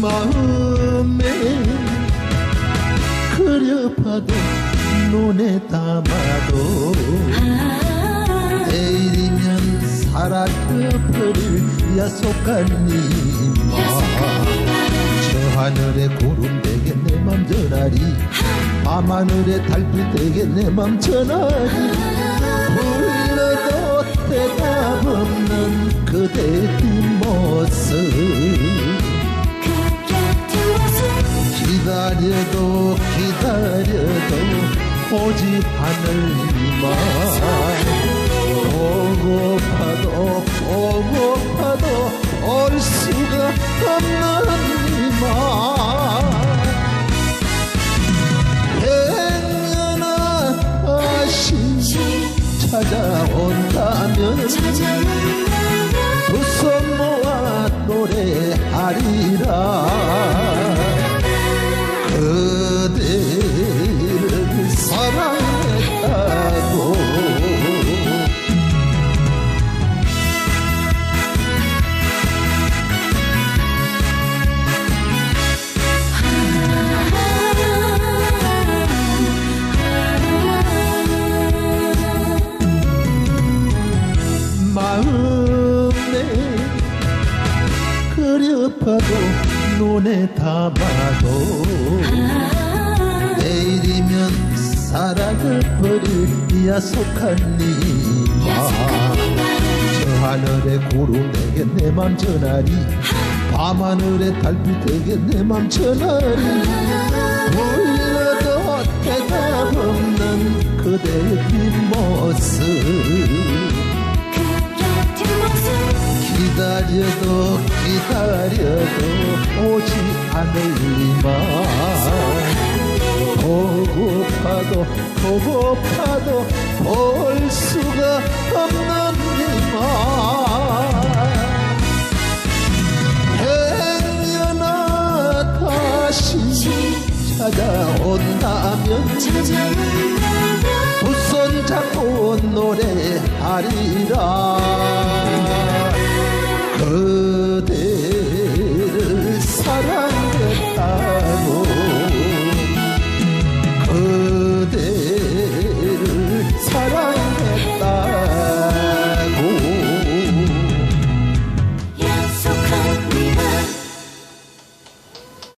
마음에 그려봐도 눈에 담아도 아. 내일이면 사라져버릴 야속한 이마저 하늘의 구름 되게 내 맘 전하리. 밤하늘의 달빛 되게 내 맘 전하리. 불러도 대답 없는 그대 뒷모습. 기다려도 기다려도 오지 않을 이만. 보고파도 보고파도 올 수가 없는 이만. 백년아 다시 찾아온다면 두손 모아 노래하리 그려봐도 눈에 담아도 내일이면 사라져버릴 야속한 니마 저 하늘에 구름 내게 내 맘 전하리. 밤하늘에 달빛 되게 내 맘 전하리. 불러도 대답 없는 그대의 뒷모습 기다려도 기다려도 오지 않을리만 보고파도 보고파도 볼 수가 없는 이만 행여나 다시 찾아온다면 두손 잡고 노래하리라 Oh.